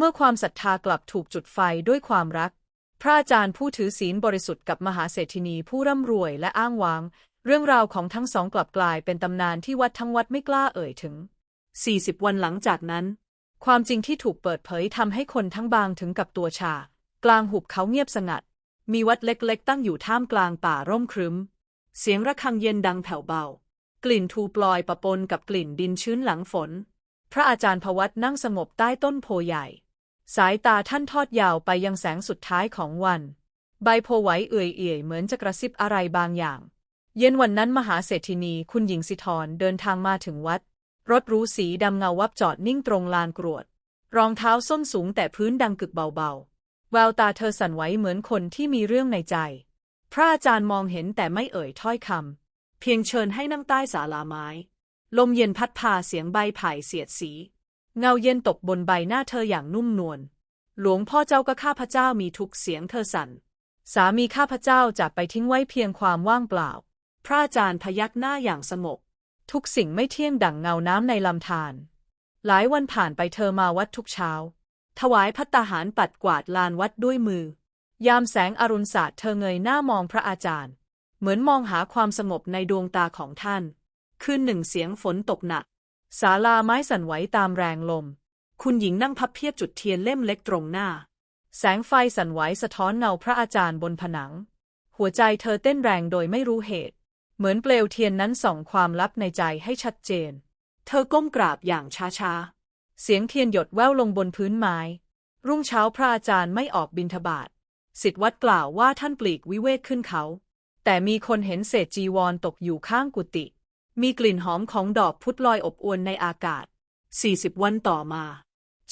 เมื่อความศรัทธากลับถูกจุดไฟด้วยความรัก พระอาจารย์ผู้ถือศีลบริสุทธิ์กับมหาเศรษฐินีผู้ร่ำรวยและอ้างว้าง เรื่องราวของทั้งสองกลับกลายเป็นตำนานที่วัดทั้งวัดไม่กล้าเอ่ยถึง 40 วันหลังจากนั้น ความจริงที่ถูกเปิดเผยทำให้คนทั้งบางถึงกับตัวชา กลางหุบเขาเงียบสงัด มีวัดเล็กๆ ตั้งอยู่ท่ามกลางป่าร่มครึ้ม เสียงระฆังเย็นดังแผ่วเบา กลิ่นทูปลอยปะปนกับกลิ่นดินชื้นหลังฝน พระอาจารย์พวัตนั่งสงบใต้ต้นโพใหญ่ สายตาท่านทอดยาวไปยังแสงสุดท้ายของวัน ใบโพไหวเอื่อยเอื่อยเหมือนจะกระซิบอะไรบางอย่าง เย็นวันนั้นมหาเศรษฐินีคุณหญิงสิทรเดินทางมาถึงวัด รถรู้สีดำเงาวับจอดนิ่งตรงลานกรวด รองเท้าส้นสูงแต่พื้นดังกึกเบาๆ แววตาเธอสั่นไหวเหมือนคนที่มีเรื่องในใจ พระอาจารย์มองเห็นแต่ไม่เอ่ยถ้อยคำเพียงเชิญให้นั่งใต้ศาลาไม้ ลมเย็นพัดพาเสียงใบไผ่เสียดสี เงาเย็นตกบนใบหน้าเธออย่างนุ่มนวล หลวงพ่อเจ้าก็ข้าพเจ้ามีทุกเสียงเธอสั่น สามีข้าพเจ้าจากไปทิ้งไว้เพียงความว่างเปล่า พระอาจารย์พยักหน้าอย่างสงบ ทุกสิ่งไม่เที่ยงดั่งเงาน้ำในลำธาร หลายวันผ่านไปเธอมาวัดทุกเช้า ถวายพัตตาหารปัดกวาดลานวัดด้วยมือ ยามแสงอรุณศาสตร์เธอเงยหน้ามองพระอาจารย์ เหมือนมองหาความสงบในดวงตาของท่าน คืนหนึ่งเสียงฝนตกหนัก ศาลาไม้สั่นไหวตามแรงลม คุณหญิงนั่งพับเพียบจุดเทียนเล่มเล็กตรงหน้า แสงไฟสั่นไหวสะท้อนเงาพระอาจารย์บนผนัง หัวใจเธอเต้นแรงโดยไม่รู้เหตุ เหมือนเปลวเทียนนั้นส่องความลับในใจให้ชัดเจน เธอก้มกราบอย่างช้าๆ เสียงเทียนหยดแว่วลงบนพื้นไม้ รุ่งเช้าพระอาจารย์ไม่ออกบิณฑบาตสิทธิวัดกล่าวว่าท่านปลีกวิเวกขึ้นเขา แต่มีคนเห็นเศษจีวรตกอยู่ข้างกุฏิ มีกลิ่นหอมของดอกพุธลอยอบอวลในอากาศ 40 วันต่อมา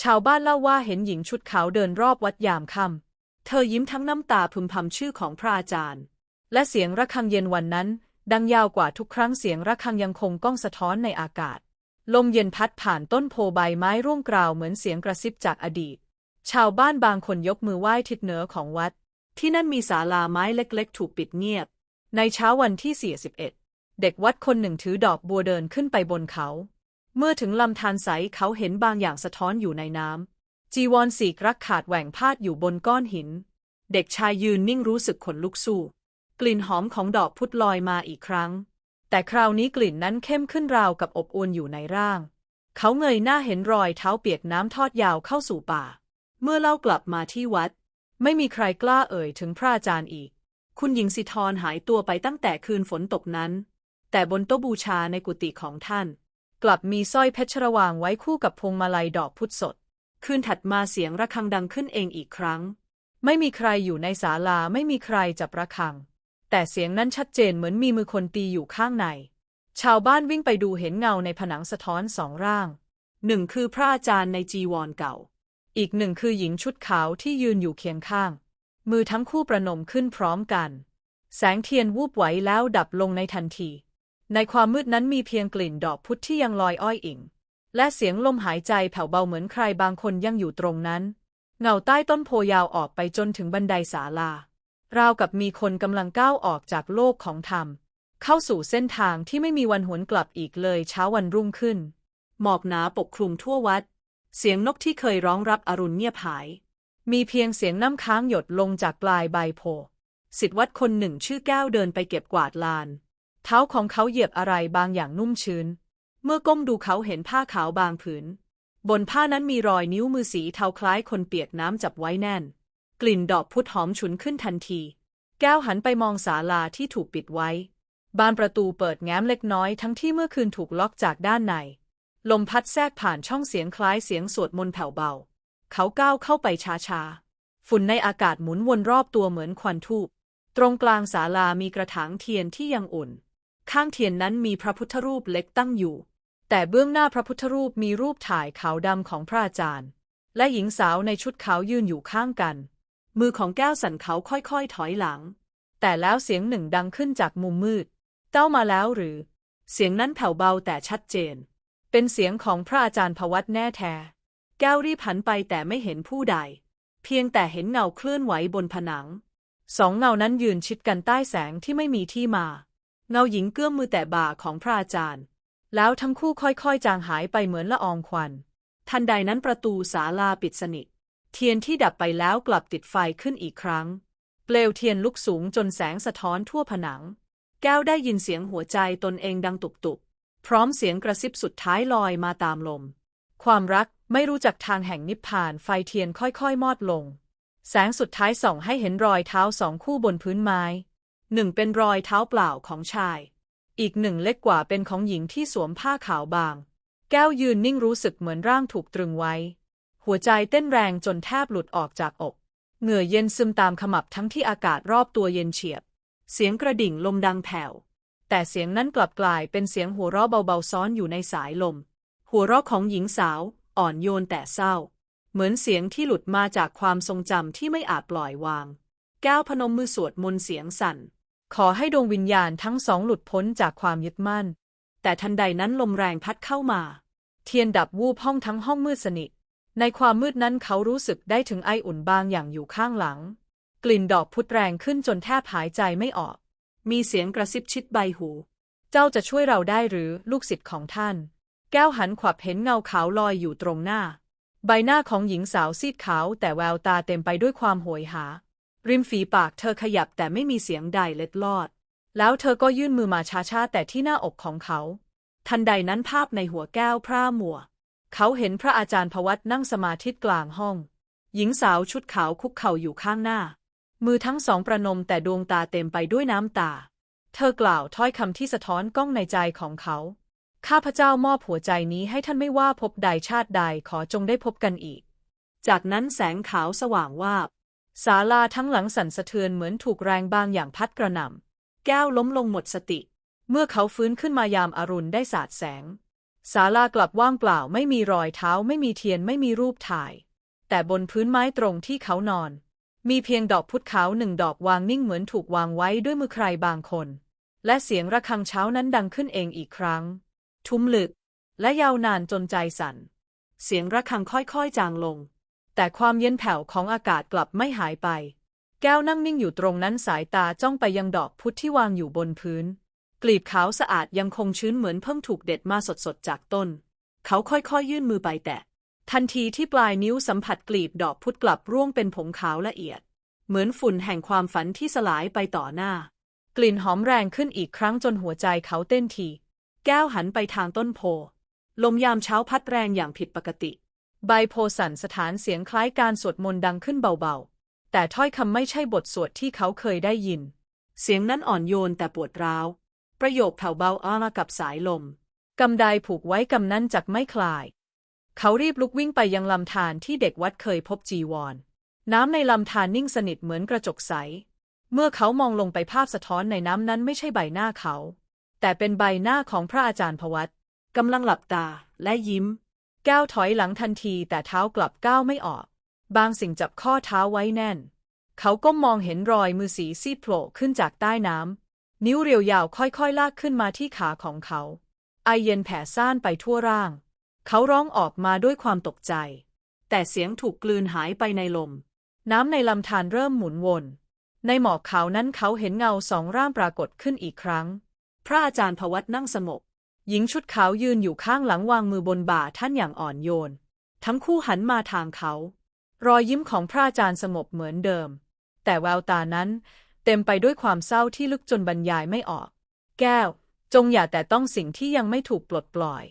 ชาวบ้านเล่าว่าเห็นหญิงชุดขาวเดินรอบวัดยามค่ำ เธอยิ้มทั้งน้ำตาพึมพำชื่อของพระอาจารย์ และเสียงระฆังเย็นวันนั้น ดังยาวกว่าทุกครั้งเสียงระฆังยังคงก้องสะท้อนในอากาศ ลมเย็นพัดผ่านต้นโพใบไม้ร่วงกราวเหมือนเสียงกระซิบจากอดีต ชาวบ้านบางคนยกมือไหว้ทิศเหนือของวัด ที่นั่นมีศาลาไม้เล็กๆ ถูกปิดเงียบ ในเช้าวันที่41 เด็กวัดคนหนึ่งถือดอกบัวเดินขึ้นไปบนเขา เมื่อถึงลำธารใสเขาเห็นบางอย่างสะท้อนอยู่ในน้ำ จีวรสีกรักขาดแหว่งพาดอยู่บนก้อนหิน เด็กชายยืนนิ่งรู้สึกขนลุกสู้ กลิ่นหอมของดอกพุธลอยมาอีกครั้ง แต่คราวนี้กลิ่นนั้นเข้มขึ้นราวกับอบอวลอยู่ในร่าง เขาเงยหน้าเห็นรอยเท้าเปียกน้ำทอดยาวเข้าสู่ป่า เมื่อเล่ากลับมาที่วัด ไม่มีใครกล้าเอ่ยถึงพระอาจารย์อีก คุณหญิงสิทรหายตัวไปตั้งแต่คืนฝนตกนั้น แต่บนโต๊ะบูชาในกุฏิของท่าน กลับมีสร้อยเพชรวางไว้คู่กับพวงมาลัยดอกพุทธสด คืนถัดมาเสียงระฆังดังขึ้นเองอีกครั้ง ไม่มีใครอยู่ในศาลาไม่มีใครจับระฆัง แต่เสียงนั้นชัดเจนเหมือนมีมือคนตีอยู่ข้างใน ชาวบ้านวิ่งไปดูเห็นเงาในผนังสะท้อนสองร่างหนึ่งคือพระอาจารย์ในจีวรเก่า อีกหนึ่งคือหญิงชุดขาวที่ยืนอยู่เคียงข้าง มือทั้งคู่ประนมขึ้นพร้อมกัน แสงเทียนวูบไหวแล้วดับลงในทันที ในความมืดนั้นมีเพียงกลิ่นดอกพุธที่ยังลอยอ้อยอิง และเสียงลมหายใจแผ่วเบาเหมือนใครบางคนยังอยู่ตรงนั้น เงาใต้ต้นโพยาวออกไปจนถึงบันไดศาลาราวกับมีคนกำลังก้าวออกจากโลกของธรรม เข้าสู่เส้นทางที่ไม่มีวันหวนกลับอีกเลยเช้าวันรุ่งขึ้น หมอกหนาปกคลุมทั่ววัด เสียงนกที่เคยร้องรับอรุณเงียบหาย มีเพียงเสียงน้ำค้างหยดลงจากปลายใบโพสิทธวัดคนหนึ่งชื่อแก้วเดินไปเก็บกวาดลาน เท้าของเขาเหยียบอะไรบางอย่างนุ่มชื้น เมื่อก้มดูเขาเห็นผ้าขาวบางผืน บนผ้านั้นมีรอยนิ้วมือสีเทาคล้ายคนเปียกน้ำจับไว้แน่น กลิ่นดอกพุธหอมฉุนขึ้นทันที แก้วหันไปมองศาลาที่ถูกปิดไว้ บานประตูเปิดแง้มเล็กน้อยทั้งที่เมื่อคืนถูกล็อกจากด้านใน ลมพัดแทรกผ่านช่องเสียงคล้ายเสียงสวดมนต์แผ่วเบา เขาก้าวเข้าไปช้าๆ ฝุ่นในอากาศหมุนวนรอบตัวเหมือนควันทูบ ตรงกลางศาลามีกระถางเทียนที่ยังอุ่น ข้างเทียนนั้นมีพระพุทธรูปเล็กตั้งอยู่ แต่เบื้องหน้าพระพุทธรูปมีรูปถ่ายขาวดำของพระอาจารย์ และหญิงสาวในชุดขาวยืนอยู่ข้างกัน มือของแก้วสั่นเขาค่อยๆ ถอยหลัง แต่แล้วเสียงหนึ่งดังขึ้นจากมุมมืด เต้ามาแล้วหรือ เสียงนั้นแผ่วเบาแต่ชัดเจน เป็นเสียงของพระอาจารย์พวัตแน่แท้ แก้วรีบหันไปแต่ไม่เห็นผู้ใด เพียงแต่เห็นเงาเคลื่อนไหวบนผนัง สองเงานั้นยืนชิดกันใต้แสงที่ไม่มีที่มา เงาหญิงเกื้อมมือแต่บ่าของพระอาจารย์ แล้วทั้งคู่ค่อยๆ จางหายไปเหมือนละอองควัน ทันใดนั้นประตูศาลาปิดสนิท เทียนที่ดับไปแล้วกลับติดไฟขึ้นอีกครั้ง เปลวเทียนลุกสูงจนแสงสะท้อนทั่วผนัง แก้วได้ยินเสียงหัวใจตนเองดังตุบๆพร้อมเสียงกระซิบสุดท้ายลอยมาตามลม ความรักไม่รู้จักทางแห่งนิพพานไฟเทียนค่อยๆ มอดลง แสงสุดท้ายส่องให้เห็นรอยเท้าสองคู่บนพื้นไม้ หนึ่งเป็นรอยเท้าเปล่าของชาย อีกหนึ่งเล็กกว่าเป็นของหญิงที่สวมผ้าขาวบาง แก้วยืนนิ่งรู้สึกเหมือนร่างถูกตรึงไว้ หัวใจเต้นแรงจนแทบหลุดออกจากอก เหงื่อเย็นซึมตามขมับทั้งที่อากาศรอบตัวเย็นเฉียบ เสียงกระดิ่งลมดังแผ่ว แต่เสียงนั้นกลับกลายเป็นเสียงหัวเราะเบาๆซ้อนอยู่ในสายลม หัวเราะของหญิงสาว อ่อนโยนแต่เศร้า เหมือนเสียงที่หลุดมาจากความทรงจำที่ไม่อาจปล่อยวาง แก้วพนมมือสวดมนต์เสียงสั่น ขอให้ดวงวิญญาณทั้งสองหลุดพ้นจากความยึดมั่น แต่ทันใดนั้นลมแรงพัดเข้ามา เทียนดับวูบห้องทั้งห้องมืดสนิท ในความมืดนั้นเขารู้สึกได้ถึงไออุ่นบางอย่างอยู่ข้างหลัง กลิ่นดอกพุดแรงขึ้นจนแทบหายใจไม่ออก มีเสียงกระซิบชิดใบหู เจ้าจะช่วยเราได้หรือลูกศิษย์ของท่าน แก้วหันขวับเห็นเงาขาวลอยอยู่ตรงหน้า ใบหน้าของหญิงสาวซีดขาวแต่แววตาเต็มไปด้วยความโหยหา ริมฝีปากเธอขยับแต่ไม่มีเสียงใดเล็ดลอด แล้วเธอก็ยื่นมือมาช้าๆแต่ที่หน้าอกของเขา ทันใดนั้นภาพในหัวแก้วพร่ามัว เขาเห็นพระอาจารย์พวัตนั่งสมาธิกลางห้อง หญิงสาวชุดขาวคุกเข่าอยู่ข้างหน้า มือทั้งสองประนมแต่ดวงตาเต็มไปด้วยน้ำตา เธอกล่าวถ้อยคำที่สะท้อนกล้องในใจของเขา ข้าพเจ้ามอบหัวใจนี้ให้ท่านไม่ว่าพบใดชาติใดขอจงได้พบกันอีก จากนั้นแสงขาวสว่างวาบ ศาลาทั้งหลังสั่นสะเทือนเหมือนถูกแรงบางอย่างพัดกระหน่ำ แก้วล้มลงหมดสติ เมื่อเขาฟื้นขึ้นมายามอารุณได้สาดแสง ศาลากลับว่างเปล่าไม่มีรอยเท้าไม่มีเทียนไม่มีรูปถ่าย แต่บนพื้นไม้ตรงที่เขานอน มีเพียงดอกพุธขาวหนึ่งดอกวางนิ่งเหมือนถูกวางไว้ด้วยมือใครบางคน และเสียงระฆังเช้านั้นดังขึ้นเองอีกครั้ง ทุ้มลึก และยาวนานจนใจสั่น เสียงระฆังค่อยๆจางลง แต่ความเย็นแผ่วของอากาศกลับไม่หายไป แก้วนั่งนิ่งอยู่ตรงนั้นสายตาจ้องไปยังดอกพุธที่วางอยู่บนพื้น กลีบขาวสะอาดยังคงชื้นเหมือนเพิ่งถูกเด็ดมาสดๆจากต้น เขาค่อยๆยื่นมือไปแตะ ทันทีที่ปลายนิ้วสัมผัสกลีบดอกพุธกลับร่วงเป็นผงขาวละเอียด เหมือนฝุ่นแห่งความฝันที่สลายไปต่อหน้า กลิ่นหอมแรงขึ้นอีกครั้งจนหัวใจเขาเต้นที แก้วหันไปทางต้นโพลมยามเช้าพัดแรงอย่างผิดปกติ ใบโพสันสถานเสียงคล้ายการสวดมนต์ดังขึ้นเบาๆ แต่ถ้อยคำไม่ใช่บทสวดที่เขาเคยได้ยิน เสียงนั้นอ่อนโยนแต่ปวดร้าว ประโยคแผ่วเบาอ้ามากับสายลมกำไดผูกไว้กำนั้นจักไม่คลาย เขารีบลุกวิ่งไปยังลำธารที่เด็กวัดเคยพบจีวร น้ำในลำธารนิ่งสนิทเหมือนกระจกใส เมื่อเขามองลงไปภาพสะท้อนในน้ำนั้นไม่ใช่ใบหน้าเขา แต่เป็นใบหน้าของพระอาจารย์พวัตกำลังหลับตาและยิ้ม ก้วถอยหลังทันทีแต่เท้ากลับก้าวไม่ออก บางสิ่งจับข้อเท้าไว้แน่น เขาก้มมองเห็นรอยมือสีซีโผล่ขึ้นจากใต้น้ำ นิ้วเรียวยาวค่อยๆ ลากขึ้นมาที่ขาของเขา ไอเย็นแผ่ซ่านไปทั่วร่าง เขาร้องออกมาด้วยความตกใจ แต่เสียงถูกกลืนหายไปในลม น้ำในลำธารเริ่มหมุนวน ในหมอกขาวนั้นเขาเห็นเงาสองร่างปรากฏขึ้นอีกครั้ง พระอาจารย์พวัตนั่งสงบ หญิงชุดขาวยืนอยู่ข้างหลังวางมือบนบ่าท่านอย่างอ่อนโยน ทั้งคู่หันมาทางเขา รอยยิ้มของพระอาจารย์สงบเหมือนเดิม แต่แววตานั้นเต็มไปด้วยความเศร้าที่ลึกจนบรรยายไม่ออก แก้ว จงอย่าแต่ต้องสิ่งที่ยังไม่ถูกปลดปล่อย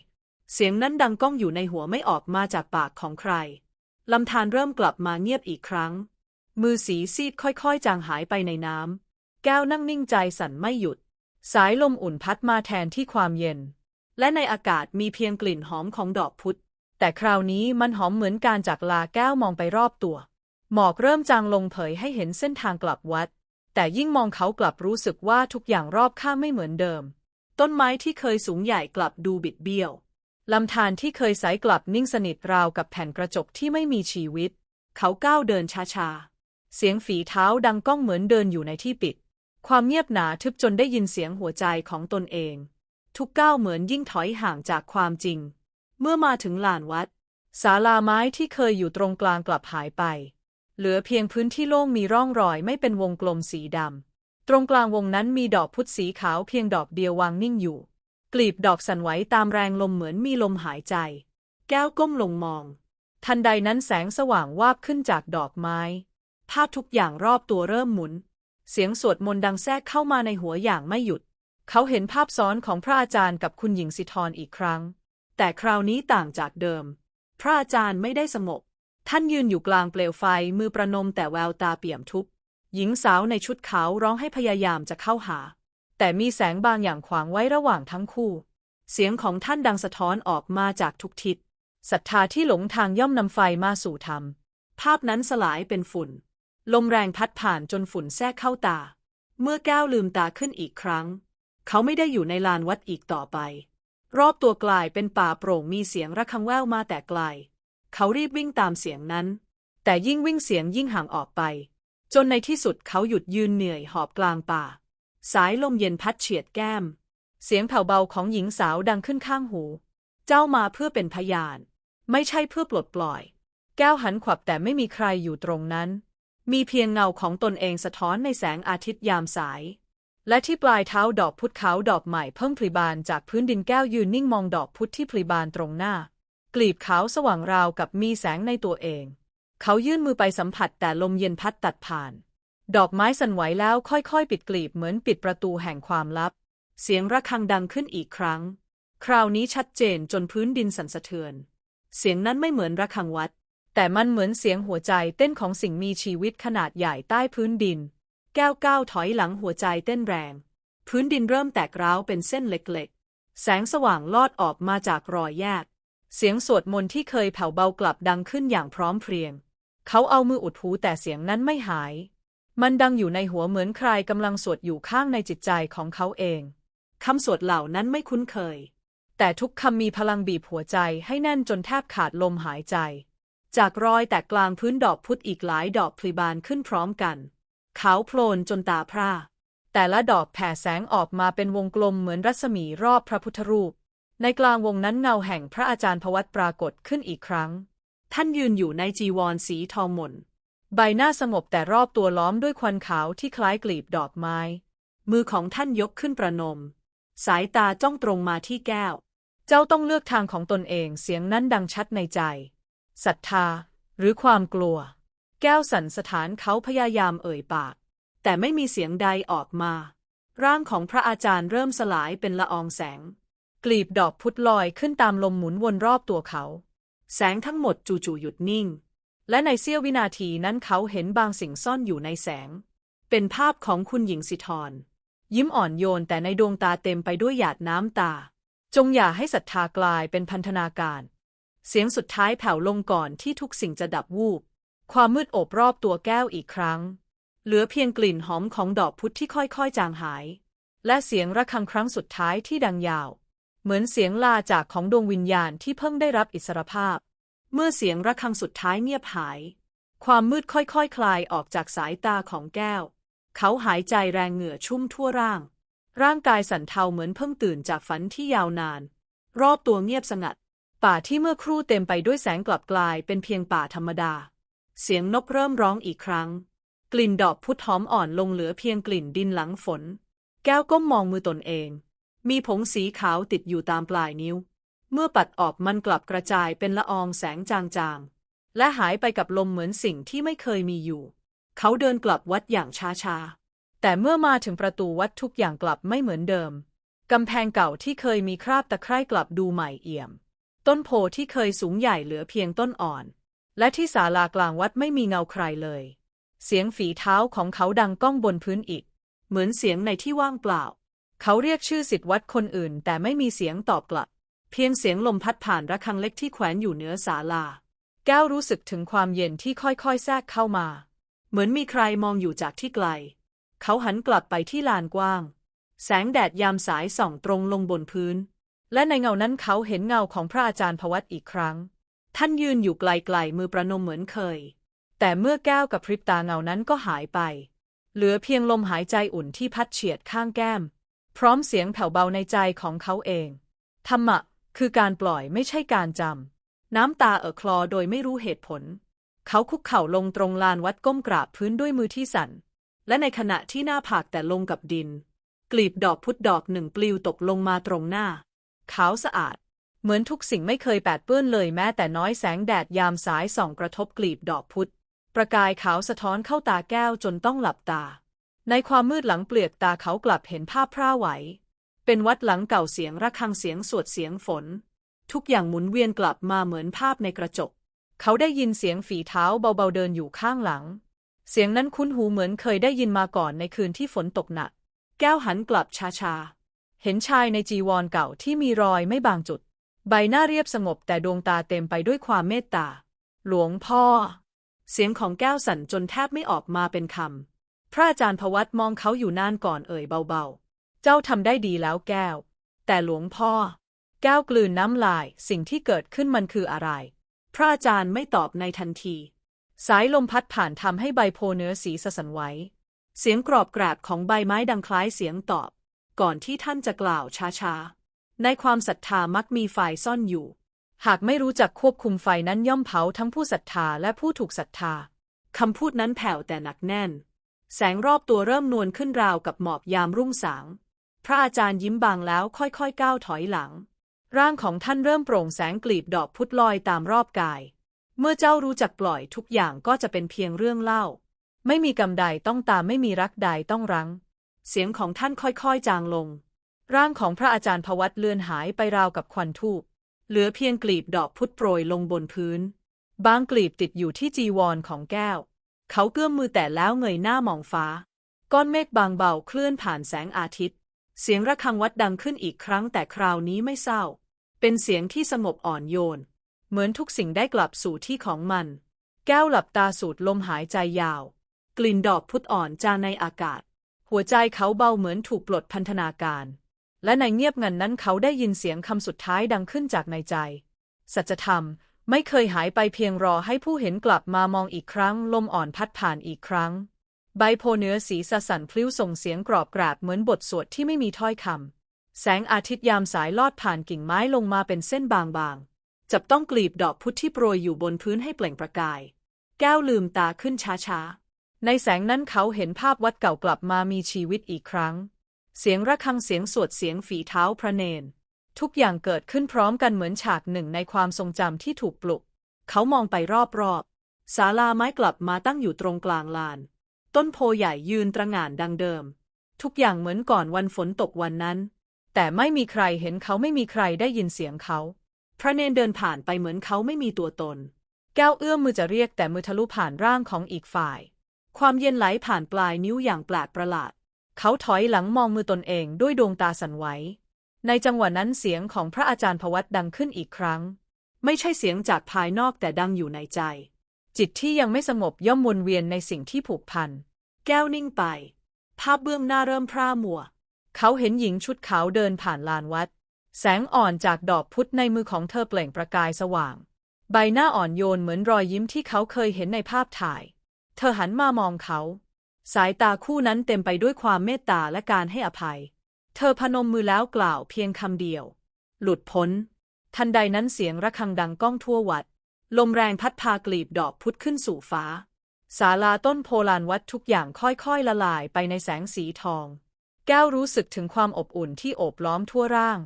เสียงนั้นดังก้องอยู่ในหัวไม่ออกมาจากปากของใครลำธารเริ่มกลับมาเงียบอีกครั้ง มือสีซีดค่อยๆ จางหายไปในน้ำแก้วนั่งนิ่งใจสั่นไม่หยุด สายลมอุ่นพัดมาแทนที่ความเย็น และในอากาศมีเพียงกลิ่นหอมของดอกพุธ แต่คราวนี้มันหอมเหมือนการจากลาแก้วมองไปรอบตัว หมอกเริ่มจางลงเผยให้เห็นเส้นทางกลับวัด แต่ยิ่งมองเขากลับรู้สึกว่าทุกอย่างรอบข้างไม่เหมือนเดิม ต้นไม้ที่เคยสูงใหญ่กลับดูบิดเบี้ยวลำธารที่เคยใสกลับนิ่งสนิทราวกับแผ่นกระจกที่ไม่มีชีวิต เขาก้าวเดินช้าๆ เสียงฝีเท้าดังก้องเหมือนเดินอยู่ในที่ปิด ความเงียบหนาทึบจนได้ยินเสียงหัวใจของตนเอง ทุกก้าวเหมือนยิ่งถอยห่างจากความจริง เมื่อมาถึงลานวัดศาลาไม้ที่เคยอยู่ตรงกลางกลับหายไป เหลือเพียงพื้นที่โล่งมีร่องรอยไม่เป็นวงกลมสีดำ ตรงกลางวงนั้นมีดอกพุธสีขาวเพียงดอกเดียววางนิ่งอยู่ กลีบดอกสั่นไหวตามแรงลมเหมือนมีลมหายใจ แก้วก้มลงมอง ทันใดนั้นแสงสว่างวาบขึ้นจากดอกไม้ ภาพทุกอย่างรอบตัวเริ่มหมุน เสียงสวดมนต์ดังแทรกเข้ามาในหัวอย่างไม่หยุด เขาเห็นภาพซ้อนของพระอาจารย์กับคุณหญิงสิทรอีกครั้ง แต่คราวนี้ต่างจากเดิม พระอาจารย์ไม่ได้สงบท่านยืนอยู่กลางเปลวไฟมือประนมแต่แววตาเปี่ยมทุกข์หญิงสาวในชุดขาวร้องให้พยายามจะเข้าหา แต่มีแสงบางอย่างขวางไว้ระหว่างทั้งคู่ เสียงของท่านดังสะท้อนออกมาจากทุกทิศศรัทธาที่หลงทางย่อมนำไฟมาสู่ธรรม ภาพนั้นสลายเป็นฝุ่น ลมแรงพัดผ่านจนฝุ่นแทรกเข้าตา เมื่อแก้วลืมตาขึ้นอีกครั้ง เขาไม่ได้อยู่ในลานวัดอีกต่อไป รอบตัวกลายเป็นป่าโปร่งมีเสียงระฆังแว่วมาแต่ไกล เขารีบวิ่งตามเสียงนั้น แต่ยิ่งวิ่งเสียงยิ่งห่างออกไป จนในที่สุดเขาหยุดยืนเหนื่อยหอบกลางป่า สายลมเย็นพัดเฉียดแก้ม เสียงแผ่วเบาของหญิงสาวดังขึ้นข้างหู เจ้ามาเพื่อเป็นพยาน ไม่ใช่เพื่อปลดปล่อย แก้วหันขวับแต่ไม่มีใครอยู่ตรงนั้น มีเพียงเงาของตนเองสะท้อนในแสงอาทิตย์ยามสาย และที่ปลายเท้าดอกพุธขาวดอกใหม่เพิ่งพลิบานจากพื้นดินแก้วยืนนิ่งมองดอกพุธที่พลิบานตรงหน้า กลีบขาวสว่างราวกับมีแสงในตัวเอง เขายื่นมือไปสัมผัสแต่ลมเย็นพัดตัดผ่าน ดอกไม้สั่นไหวแล้วค่อยๆ ปิดกลีบเหมือนปิดประตูแห่งความลับ เสียงระฆังดังขึ้นอีกครั้ง คราวนี้ชัดเจนจนพื้นดินสั่นสะเทือน เสียงนั้นไม่เหมือนระฆังวัด แต่มันเหมือนเสียงหัวใจเต้นของสิ่งมีชีวิตขนาดใหญ่ใต้พื้นดิน แก้วก้าวถอยหลังหัวใจเต้นแรง พื้นดินเริ่มแตกร้าวเป็นเส้นเล็กๆ แสงสว่างลอดออกมาจากรอยแยก เสียงสวดมนต์ที่เคยแผ่วเบากลับดังขึ้นอย่างพร้อมเพรียง เขาเอามืออุดหูแต่เสียงนั้นไม่หาย มันดังอยู่ในหัวเหมือนใครกำลังสวดอยู่ข้างในจิตใจของเขาเอง คำสวดเหล่านั้นไม่คุ้นเคย แต่ทุกคำมีพลังบีบหัวใจให้แน่นจนแทบขาดลมหายใจ จากรอยแตกกลางพื้นดอกพุธอีกหลายดอกพลีบานขึ้นพร้อมกัน ขาวโพลนจนตาพร่า แต่ละดอกแผ่แสงออกมาเป็นวงกลมเหมือนรัศมีรอบพระพุทธรูป ในกลางวงนั้นเงาแห่งพระอาจารย์พวัตปรากฏขึ้นอีกครั้ง ท่านยืนอยู่ในจีวรสีทองหม่นใบหน้าสงบแต่รอบตัวล้อมด้วยควันขาวที่คล้ายกลีบดอกไม้ มือของท่านยกขึ้นประนม สายตาจ้องตรงมาที่แก้ว เจ้าต้องเลือกทางของตนเองเสียงนั้นดังชัดในใจศรัทธา หรือความกลัว แก้วสันสถานเขาพยายามเอ่ยปาก แต่ไม่มีเสียงใดออกมา ร่างของพระอาจารย์เริ่มสลายเป็นละอองแสง กลีบดอกพุธลอยขึ้นตามลมหมุนวนรอบตัวเขา แสงทั้งหมดจู่ๆหยุดนิ่ง และในเสี้ยววินาทีนั้นเขาเห็นบางสิ่งซ่อนอยู่ในแสง เป็นภาพของคุณหญิงสิทรยิ้มอ่อนโยนแต่ในดวงตาเต็มไปด้วยหยาดน้ำตา จงอย่าให้ศรัทธากลายเป็นพันธนาการ เสียงสุดท้ายแผ่วลงก่อนที่ทุกสิ่งจะดับวูบ ความมืดโอบรอบตัวแก้วอีกครั้ง เหลือเพียงกลิ่นหอมของดอกพุธที่ค่อยๆ จางหาย และเสียงระฆังครั้งสุดท้ายที่ดังยาว เหมือนเสียงลาจากของดวงวิญญาณที่เพิ่งได้รับอิสรภาพ เมื่อเสียงระฆังสุดท้ายเงียบหาย ความมืดค่อยๆคคลายออกจากสายตาของแก้ว เขาหายใจแรงเหงื่อชุ่มทั่วร่าง ร่างกายสั่นเทาเหมือนเพิ่งตื่นจากฝันที่ยาวนาน รอบตัวเงียบสงัด ป่าที่เมื่อครู่เต็มไปด้วยแสงกลับกลายเป็นเพียงป่าธรรมดา เสียงนกเริ่มร้องอีกครั้ง กลิ่นดอกพุธหอมอ่อนลงเหลือเพียงกลิ่นดินหลังฝน แก้วก้มมองมือตนเอง มีผงสีขาวติดอยู่ตามปลายนิ้ว เมื่อปัดออกมันกลับกระจายเป็นละอองแสงจางๆ และหายไปกับลมเหมือนสิ่งที่ไม่เคยมีอยู่ เขาเดินกลับวัดอย่างช้าๆ แต่เมื่อมาถึงประตูวัดทุกอย่างกลับไม่เหมือนเดิม กำแพงเก่าที่เคยมีคราบตะไคร่กลับดูใหม่เอี่ยม ต้นโพที่เคยสูงใหญ่เหลือเพียงต้นอ่อน และที่ศาลากลางวัดไม่มีเงาใครเลย เสียงฝีเท้าของเขาดังก้องบนพื้นอีก เหมือนเสียงในที่ว่างเปล่า เขาเรียกชื่อสิทธิ์วัดคนอื่น แต่ไม่มีเสียงตอบกลับ เพียงเสียงลมพัดผ่านระฆังเล็กที่แขวนอยู่เหนือศาลา แก้วรู้สึกถึงความเย็นที่ค่อยๆแทรกเข้ามา เหมือนมีใครมองอยู่จากที่ไกล เขาหันกลับไปที่ลานกว้าง แสงแดดยามสายส่องตรงลงบนพื้น และในเงานั้นเขาเห็นเงาของพระอาจารย์พวัตอีกครั้ง ท่านยืนอยู่ไกลๆมือประนมเหมือนเคย แต่เมื่อแก้วกับพริบตาเงานั้นก็หายไป เหลือเพียงลมหายใจอุ่นที่พัดเฉียดข้างแก้ม พร้อมเสียงแผ่วเบาในใจของเขาเอง ธรรมะ คือการปล่อยไม่ใช่การจำ น้ำตาเอ่อคลอโดยไม่รู้เหตุผล เขาคุกเข่าลงตรงลานวัดก้มกราบพื้นด้วยมือที่สั่น และในขณะที่หน้าผากแต่ลงกับดิน กลีบดอกพุธดอกหนึ่งปลิวตกลงมาตรงหน้า ขาวสะอาด เหมือนทุกสิ่งไม่เคยแปดเปื้อนเลยแม้แต่น้อยแสงแดดยามสายส่องกระทบกลีบดอกพุธประกายขาวสะท้อนเข้าตาแก้วจนต้องหลับตา ในความมืดหลังเปลือกตาเขากลับเห็นภาพพร่าไหว เป็นวัดหลังเก่าเสียงระฆังเสียงสวดเสียงฝน ทุกอย่างหมุนเวียนกลับมาเหมือนภาพในกระจก เขาได้ยินเสียงฝีเท้าเบาๆเดินอยู่ข้างหลัง เสียงนั้นคุ้นหูเหมือนเคยได้ยินมาก่อนในคืนที่ฝนตกหนัก แก้วหันกลับช้าๆ เห็นชายในจีวรเก่าที่มีรอยไม่บางจุด ใบหน้าเรียบสงบแต่ดวงตาเต็มไปด้วยความเมตตา หลวงพ่อ เสียงของแก้วสั่นจนแทบไม่ออกมาเป็นคำ พระอาจารย์พวัตมองเขาอยู่นานก่อนเอ่ยเบาๆ เจ้าทำได้ดีแล้วแก้ว แต่หลวงพ่อ แก้วกลืนน้ำลาย สิ่งที่เกิดขึ้นมันคืออะไร พระอาจารย์ไม่ตอบในทันที สายลมพัดผ่านทำให้ใบโพเนื้อสีสะสันไหวเสียงกรอบกราบของใบไม้ดังคล้ายเสียงตอบ ก่อนที่ท่านจะกล่าวช้าๆ ในความศรัทธามักมีไฟซ่อนอยู่ หากไม่รู้จักควบคุมไฟนั้นย่อมเผาทั้งผู้ศรัทธาและผู้ถูกศรัทธา คำพูดนั้นแผ่วแต่หนักแน่น แสงรอบตัวเริ่มนวลขึ้นราวกับหมอกยามรุ่งสาง พระอาจารย์ยิ้มบางแล้วค่อยๆก้าวถอยหลัง ร่างของท่านเริ่มโปร่งแสงกลีบดอกพุธลอยตามรอบกาย เมื่อเจ้ารู้จักปล่อยทุกอย่างก็จะเป็นเพียงเรื่องเล่า ไม่มีกรรมใดต้องตามไม่มีรักใดต้องรั้ง เสียงของท่านค่อยๆจางลง ร่างของพระอาจารย์พวัตเลือนหายไปราวกับควันทูบเหลือเพียงกลีบดอกพุธโปรยลงบนพื้น บางกลีบติดอยู่ที่จีวรของแก้ว เขาเกื้อมมือแต่แล้วเงยหน้ามองฟ้า ก้อนเมฆบางเบาเคลื่อนผ่านแสงอาทิตย์ เสียงระฆังวัดดังขึ้นอีกครั้งแต่คราวนี้ไม่เศร้า เป็นเสียงที่สงบอ่อนโยน เหมือนทุกสิ่งได้กลับสู่ที่ของมัน แก้วหลับตาสูดลมหายใจยาว กลิ่นดอกพุธอ่อนจางในอากาศ หัวใจเขาเบาเหมือนถูกปลดพันธนาการ และในเงียบงันนั้นเขาได้ยินเสียงคำสุดท้ายดังขึ้นจากในใจ สัจธรรมไม่เคยหายไปเพียงรอให้ผู้เห็นกลับมามองอีกครั้ง ลมอ่อนพัดผ่านอีกครั้ง ใบโพเนื้อสีสะสันพลิ้วส่งเสียงกรอบกราบเหมือนบทสวดที่ไม่มีถ้อยคำแสงอาทิตย์ยามสายลอดผ่านกิ่งไม้ลงมาเป็นเส้นบางๆ จับต้องกลีบดอกพุธที่โปรยอยู่บนพื้นให้เปล่งประกาย แก้วลืมตาขึ้นช้าๆ ในแสงนั้นเขาเห็นภาพวัดเก่ากลับมามีชีวิตอีกครั้ง เสียงระฆังเสียงสวดเสียงฝีเท้าพระเนน ทุกอย่างเกิดขึ้นพร้อมกันเหมือนฉากหนึ่งในความทรงจำที่ถูกปลุก เขามองไปรอบๆศาลาไม้กลับมาตั้งอยู่ตรงกลางลาน ต้นโพใหญ่ยืนตระหง่านดังเดิม ทุกอย่างเหมือนก่อนวันฝนตกวันนั้น แต่ไม่มีใครเห็นเขาไม่มีใครได้ยินเสียงเขา พระเนนเดินผ่านไปเหมือนเขาไม่มีตัวตน แก้วเอื้อมมือจะเรียกแต่มือทะลุผ่านร่างของอีกฝ่าย ความเย็นไหลผ่านปลายนิ้วอย่างแปลกประหลาด เขาถอยหลังมองมือตนเองด้วยดวงตาสั่นไหว ในจังหวะนั้นเสียงของพระอาจารย์พวัตดังขึ้นอีกครั้ง ไม่ใช่เสียงจากภายนอกแต่ดังอยู่ในใจ จิตที่ยังไม่สงบย่อมวนเวียนในสิ่งที่ผูกพัน แก้วนิ่งไป ภาพเบื้องหน้าเริ่มพร่ามัว เขาเห็นหญิงชุดขาวเดินผ่านลานวัด แสงอ่อนจากดอกพุธในมือของเธอเปล่งประกายสว่าง ใบหน้าอ่อนโยนเหมือนรอยยิ้มที่เขาเคยเห็นในภาพถ่าย เธอหันมามองเขา สายตาคู่นั้นเต็มไปด้วยความเมตตาและการให้อภัย เธอพนมมือแล้วกล่าวเพียงคำเดียว หลุดพ้น ทันใดนั้นเสียงระฆังดังก้องทั่ววัด ลมแรงพัดพากลีบดอกพุธขึ้นสู่ฟ้าศาลาต้นโพลานวัดทุกอย่างค่อยๆ ละลายไปในแสงสีทอง แก้วรู้สึกถึงความอบอุ่นที่โอบล้อมทั่วร่าง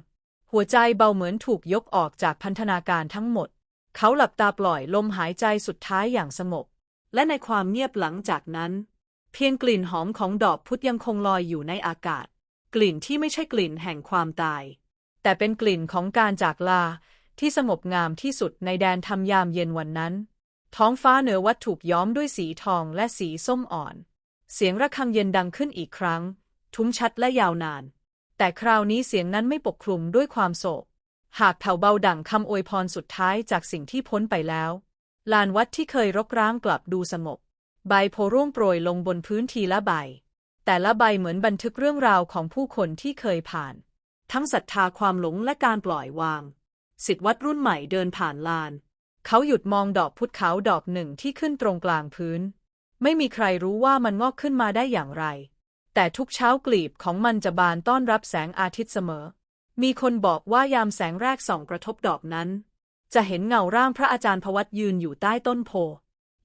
หัวใจเบาเหมือนถูกยกออกจากพันธนาการทั้งหมด เขาหลับตาปล่อยลมหายใจสุดท้ายอย่างสงบและในความเงียบหลังจากนั้น เพียงกลิ่นหอมของดอกพุธยังคงลอยอยู่ในอากาศ กลิ่นที่ไม่ใช่กลิ่นแห่งความตาย แต่เป็นกลิ่นของการจากลาที่สงบงามที่สุดในแดนทำยามเย็นวันนั้น ท้องฟ้าเหนือวัดถูกย้อมด้วยสีทองและสีส้มอ่อน เสียงระฆังเย็นดังขึ้นอีกครั้ง ทุ้มชัดและยาวนาน แต่คราวนี้เสียงนั้นไม่ปกคลุมด้วยความโศก หากแผ่วเบาดั่งคำอวยพรสุดท้ายจากสิ่งที่พ้นไปแล้ว ลานวัดที่เคยรกร้างกลับดูสงบ ใบโพร่วงโปรยลงบนพื้นทีละใบ แต่ละใบเหมือนบันทึกเรื่องราวของผู้คนที่เคยผ่าน ทั้งศรัทธาความหลงและการปล่อยวาง สิทธิวัดรุ่นใหม่เดินผ่านลาน เขาหยุดมองดอกพุธขาวดอกหนึ่งที่ขึ้นตรงกลางพื้น ไม่มีใครรู้ว่ามันงอกขึ้นมาได้อย่างไร แต่ทุกเช้ากลีบของมันจะบานต้อนรับแสงอาทิตย์เสมอ มีคนบอกว่ายามแสงแรกส่องกระทบดอกนั้น จะเห็นเงาร่างพระอาจารย์พวัตยืนอยู่ใต้ต้นโพ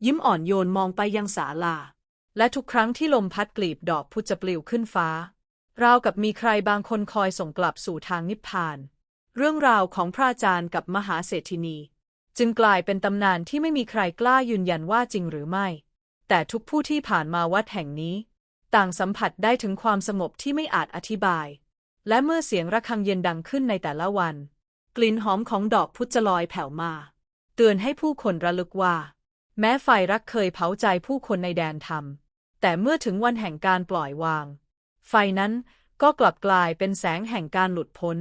ยิ้มอ่อนโยนมองไปยังศาลา และทุกครั้งที่ลมพัดกลีบดอกพุธจะปลิวขึ้นฟ้า ราวกับมีใครบางคนคอยส่งกลับสู่ทางนิพพาน เรื่องราวของพระอาจารย์กับมหาเศรษฐินี จึงกลายเป็นตำนานที่ไม่มีใครกล้ายืนยันว่าจริงหรือไม่ แต่ทุกผู้ที่ผ่านมาวัดแห่งนี้ ต่างสัมผัสได้ถึงความสงบที่ไม่อาจอธิบาย และเมื่อเสียงระฆังเย็นดังขึ้นในแต่ละวัน กลิ่นหอมของดอกพุธจะลอยแผ่วมา เตือนให้ผู้คนระลึกว่า แม้ไฟรักเคยเผาใจผู้คนในแดนธรรม แต่เมื่อถึงวันแห่งการปล่อยวาง ไฟนั้นก็กลับกลายเป็นแสงแห่งการหลุดพ้น